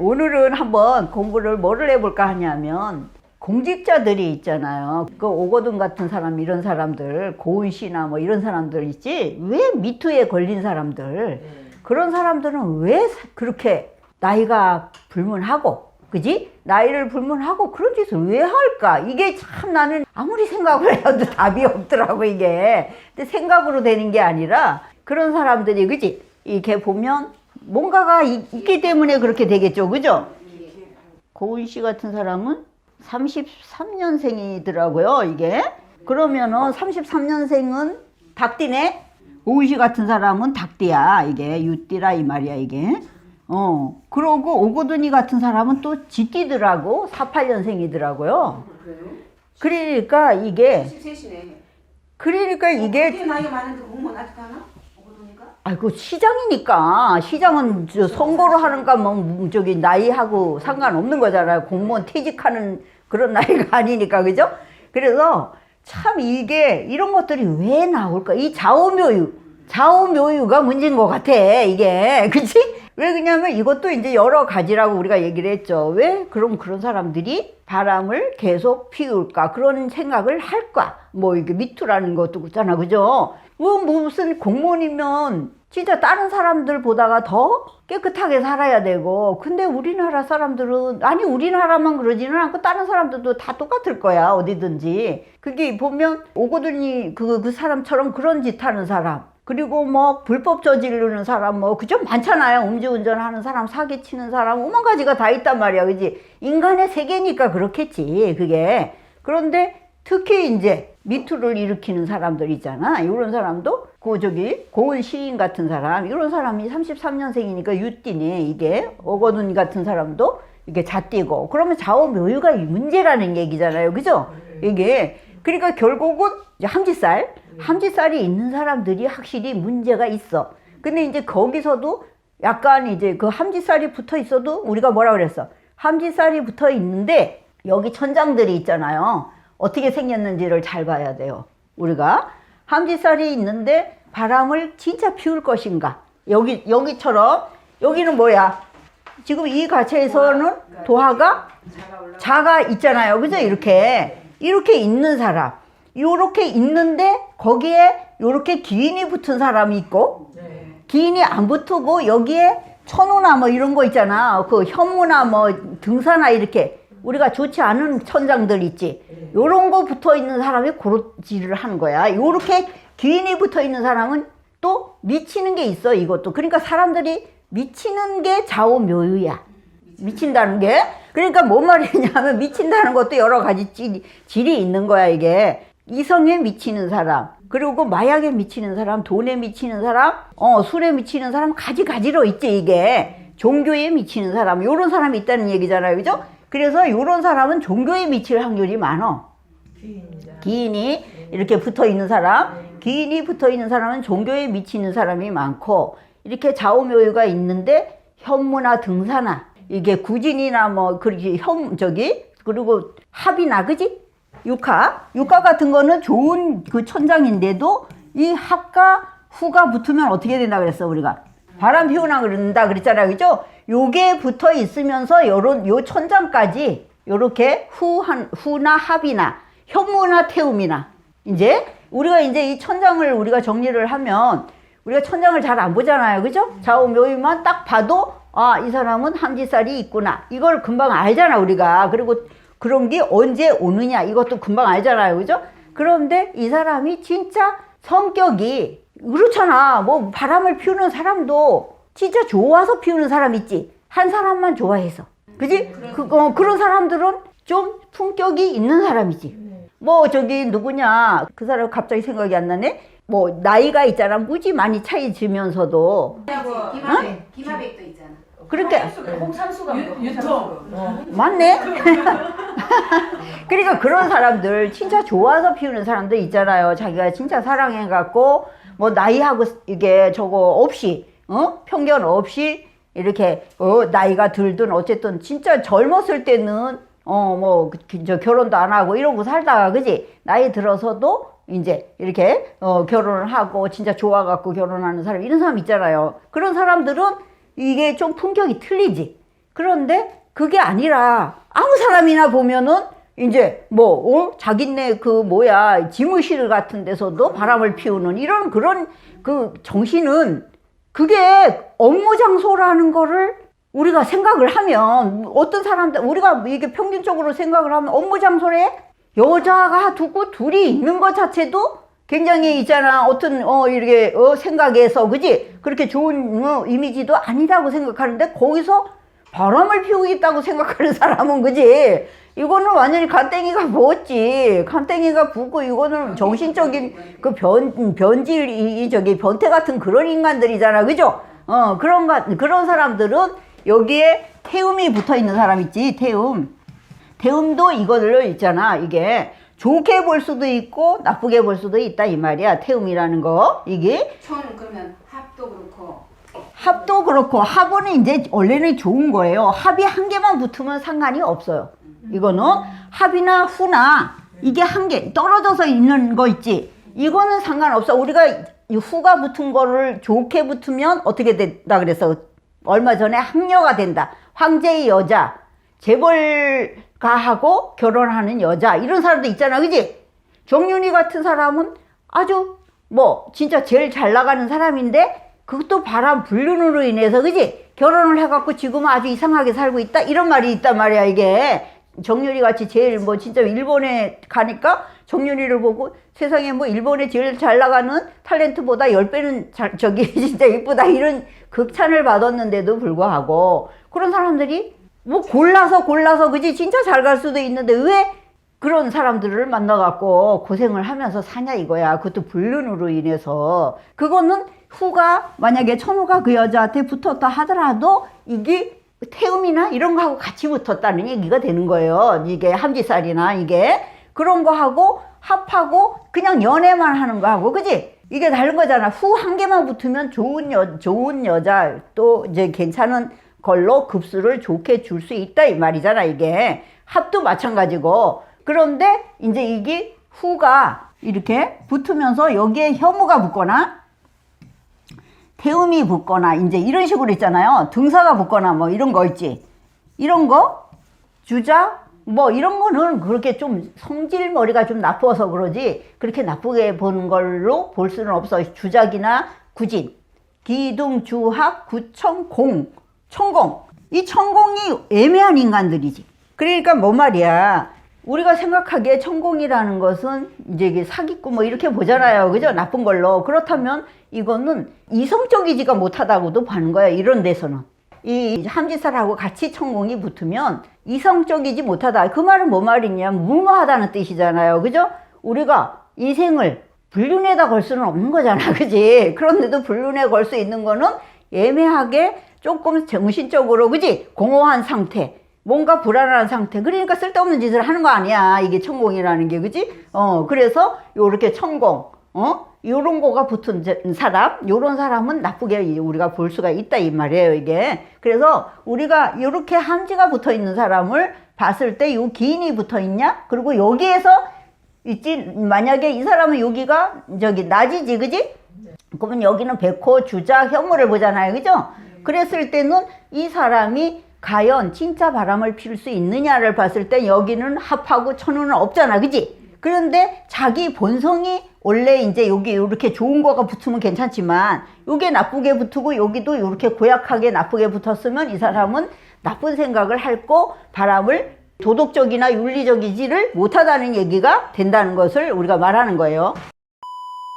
오늘은 한번 공부를 뭐를 해볼까 하냐면 공직자들이 있잖아요. 그 오거돈 같은 사람 이런 사람들 고은 씨나 뭐 이런 사람들 있지? 왜 미투에 걸린 사람들? 그런 사람들은 왜 사- 그렇게 나이가 불문하고 그지? 나이를 불문하고 그런 짓을 왜 할까? 이게 참 나는 아무리 생각을 해도 답이 없더라고 이게. 근데 생각으로 되는 게 아니라 그런 사람들이 그지? 이렇게 보면 뭔가가 있- 있기 때문에 그렇게 되겠죠 그죠 고은 씨 같은 사람은 33년생이더라고요, 이게. 그러면은 33년생은 닭띠네? 고은 씨 같은 사람은 닭띠야, 이게. 유띠라 이 말이야, 이게. 어. 그러고 오고든이 같은 사람은 또 쥐띠더라고. 48년생이더라고요. 그러니까 이게, 13시네. 그러니까 이게 이게 나이가 많은데 공무원 아직 하나? 아이고 시장이니까. 시장은 저 선거로 하는가 뭐 저기 나이하고 상관없는 거잖아요. 공무원 퇴직하는 그런 나이가 아니니까 그죠? 그래서 참 이게 이런 것들이 왜 나올까? 이 좌우묘유 좌우묘유가 문제인 것 같아 이게. 그치? 왜 그냐면 이것도 이제 여러 가지라고 우리가 얘기를 했죠. 왜 그럼 그런 사람들이 바람을 계속 피울까? 그런 생각을 할까? 뭐 이게 미투라는 것도 그렇잖아 그죠? 뭐 무슨 공무원이면 진짜 다른 사람들 보다가 더 깨끗하게 살아야 되고 근데 우리나라 사람들은 아니 우리나라만 그러지는 않고 다른 사람들도 다 똑같을 거야 어디든지. 그게 보면 오거든이 그, 그 사람처럼 그런 짓 하는 사람. 그리고 뭐 불법 저지르는 사람 뭐 그죠 많잖아요. 음주운전 하는 사람 사기치는 사람 오만 가지가 다 있단 말이야 그지? 인간의 세계니까 그렇겠지 그게. 그런데 특히 이제 미투를 일으키는 사람들 있잖아. 이런 사람도 그 저기 고은 시인 같은 사람 이런 사람이 33년생이니까 유띠네 이게 어거둔 같은 사람도 이게 잣띠고 그러면 좌우묘유가 문제라는 얘기잖아요. 그죠? 이게 그러니까 결국은 함지살 함지살이 있는 사람들이 확실히 문제가 있어. 근데 이제 거기서도 약간 이제 그 함지살이 붙어 있어도 우리가 뭐라 그랬어? 함지살이 붙어 있는데 여기 천장들이 있잖아요. 어떻게 생겼는지를 잘 봐야 돼요. 우리가 함지살이 있는데 바람을 진짜 피울 것인가? 여기 여기처럼 여기는 뭐야? 지금 이 가체에서는 도화가 자가 있잖아요. 그죠? 이렇게 이렇게 있는 사람. 요렇게 있는데 거기에 요렇게 기인이 붙은 사람이 있고 기인이 안 붙고 여기에 천우나 뭐 이런 거 있잖아. 그 현무나 뭐 등사나 이렇게 우리가 좋지 않은 천장들 있지. 요런 거 붙어 있는 사람이 고로지를 하는 거야. 요렇게 기인이 붙어 있는 사람은 또 미치는 게 있어, 이것도. 그러니까 사람들이 미치는 게 좌우묘유야. 미친다는 게. 그러니까 뭔 말이냐면 미친다는 것도 여러 가지 질, 질이 있는 거야, 이게. 이성에 미치는 사람, 그리고 마약에 미치는 사람, 돈에 미치는 사람, 어, 술에 미치는 사람, 가지가지로 있지, 이게. 종교에 미치는 사람, 요런 사람이 있다는 얘기잖아요. 그죠? 그래서 요런 사람은 종교에 미칠 확률이 많어. 기인이 이렇게 붙어 있는 사람, 기인이 붙어 있는 사람은 종교에 미치는 사람이 많고, 이렇게 좌우묘유가 있는데, 현무나 등사나, 이게 구진이나 뭐, 그렇게 현, 저기, 그리고 합이나, 그지? 육하. 육하 같은 거는 좋은 그 천장인데도, 이 합과 후가 붙으면 어떻게 된다 그랬어, 우리가? 바람 피우나 그런다 그랬잖아요. 그죠? 요게 붙어 있으면서 요런, 요 천장까지 요렇게 후한, 후나 합이나 현무나 태움이나 이제 우리가 이제 이 천장을 우리가 정리를 하면 우리가 천장을 잘 안 보잖아요. 그죠? 좌우묘유만 딱 봐도 아, 이 사람은 함지살이 있구나. 이걸 금방 알잖아, 우리가. 그리고 그런 게 언제 오느냐. 이것도 금방 알잖아요. 그죠? 그런데 이 사람이 진짜 성격이 그렇잖아. 뭐 바람을 피우는 사람도 진짜 좋아서 피우는 사람 있지. 한 사람만 좋아해서. 그지? 그, 어, 그런 사람들은 좀 품격이 있는 사람이지. 뭐 저기 누구냐 그 사람 갑자기 생각이 안 나네 뭐 나이가 있잖아 무지 많이 차이 지면서도 김하백, 김하백도 있잖아. 그렇게 홍상수가 유통. 맞네 그러니까 그런 사람들 진짜 좋아서 피우는 사람들 있잖아요 자기가 진짜 사랑해 갖고 뭐 나이하고 이게 저거 없이 어? 편견 없이 이렇게 어? 나이가 들든 어쨌든 진짜 젊었을 때는 어 뭐 저 결혼도 안 하고 이러고 살다가 그지? 나이 들어서도 이제 이렇게 어 결혼을 하고 진짜 좋아 갖고 결혼하는 사람 이런 사람 있잖아요. 그런 사람들은 이게 좀 품격이 틀리지. 그런데 그게 아니라 아무 사람이나 보면은 이제 뭐 어? 자기네 그 뭐야 지무실 같은 데서도 바람을 피우는 이런 그런 그 정신은 그게 업무 장소라는 거를 우리가 생각을 하면 어떤 사람들 우리가 이게 평균적으로 생각을 하면 업무 장소에 여자가 두고 둘이 있는 것 자체도 굉장히 있잖아 어떤 어 이렇게 어 생각에서 그지 그렇게 좋은 어, 이미지도 아니라고 생각하는데 거기서 바람을 피우겠다고 생각하는 사람은 그지? 이거는 완전히 간땡이가 부었지. 간땡이가 부고 이거는 정신적인 그 변 변질 이이 저기 변태 같은 그런 인간들이잖아. 그죠? 어 그런 가, 그런 사람들은 여기에 태음이 붙어 있는 사람 있지 태음 태음도 이거를 있잖아 이게. 좋게 볼 수도 있고 나쁘게 볼 수도 있다 이 말이야. 태음이라는 거. 이게? 촌 그러면 합도 그렇고 합은 이제 원래는 좋은 거예요. 합이 한 개만 붙으면 상관이 없어요. 이거는 합이나 후나 이게 한 개 떨어져서 있는 거 있지. 이거는 상관없어. 우리가 이 후가 붙은 거를 좋게 붙으면 어떻게 된다 그래서 얼마 전에 학녀가 된다. 황제의 여자, 재벌가하고 결혼하는 여자 이런 사람도 있잖아, 그지? 정윤이 같은 사람은 아주 뭐 진짜 제일 잘 나가는 사람인데 그것도 바람 불륜으로 인해서 그지? 결혼을 해갖고 지금은 아주 이상하게 살고 있다? 이런 말이 있단 말이야 이게. 정윤이 같이 제일 뭐 진짜 일본에 가니까 정윤이를 보고 세상에 뭐 일본에 제일 잘 나가는 탤런트보다 열 배는 잘, 저기 진짜 이쁘다 이런 극찬을 받았는데도 불구하고 그런 사람들이 뭐 골라서 골라서 그지? 진짜 잘 갈 수도 있는데 왜 그런 사람들을 만나갖고 고생을 하면서 사냐 이거야. 그것도 불륜으로 인해서. 그거는 후가 만약에 천우가 그 여자한테 붙었다 하더라도 이게 태음이나 이런 거하고 같이 붙었다는 얘기가 되는 거예요. 이게 함지살이나 이게. 그런 거하고 합하고 그냥 연애만 하는 거하고 그지? 이게 다른 거잖아. 후 한 개만 붙으면 좋은 여, 좋은 여자 또 이제 괜찮은 걸로 급수를 좋게 줄 수 있다 이 말이잖아 이게 합도 마찬가지고 그런데 이제 이게 후가 이렇게 붙으면서 여기에 혐우가 붙거나 태음이 붙거나 이제 이런 식으로 있잖아요. 등사가 붙거나 뭐 이런 거 있지. 이런 거? 주자? 뭐 이런 거는 그렇게 좀 성질 머리가 좀 나빠서 그러지 그렇게 나쁘게 보는 걸로 볼 수는 없어. 주작이나 구진 기둥 주합 구청 공 천공. 이 천공이 애매한 인간들이지. 그러니까 뭐 말이야 우리가 생각하기에 천공이라는 것은 이제 사기꾼 뭐 이렇게 보잖아요 그죠 나쁜 걸로 그렇다면 이거는 이성적이지가 못하다고도 보는 거야 이런 데서는 이 함지살하고 같이 천공이 붙으면 이성적이지 못하다. 그 말은 뭐 말이냐? 무모하다는 뜻이잖아요. 그죠? 우리가 인생을 불륜에다 걸 수는 없는 거잖아. 그지? 그런데도 불륜에 걸 수 있는 거는 애매하게 조금 정신적으로, 그지? 공허한 상태. 뭔가 불안한 상태. 그러니까 쓸데없는 짓을 하는 거 아니야. 이게 천공이라는 게, 그지? 어, 그래서 요렇게 천공, 어? 요런 거가 붙은 제- 사람, 요런 사람은 나쁘게 우리가 볼 수가 있다 이 말이에요, 이게. 그래서 우리가 요렇게 함지가 붙어 있는 사람을 봤을 때 요 기인이 붙어 있냐? 그리고 여기에서 있지, 만약에 이 사람은 여기가 저기 낮이지, 그지? 그러면 여기는 백호, 주자, 혐오를 보잖아요, 그죠? 그랬을 때는 이 사람이 과연 진짜 바람을 필수 있느냐를 봤을 때 여기는 합하고 천우는 없잖아, 그지? 그런데 자기 본성이 원래 이제 여기 이렇게 좋은 거가 붙으면 괜찮지만 요게 나쁘게 붙고 여기도 이렇게 고약하게 나쁘게 붙었으면 이 사람은 나쁜 생각을 할 거 바람을 도덕적이나 윤리적이지를 못하다는 얘기가 된다는 것을 우리가 말하는 거예요.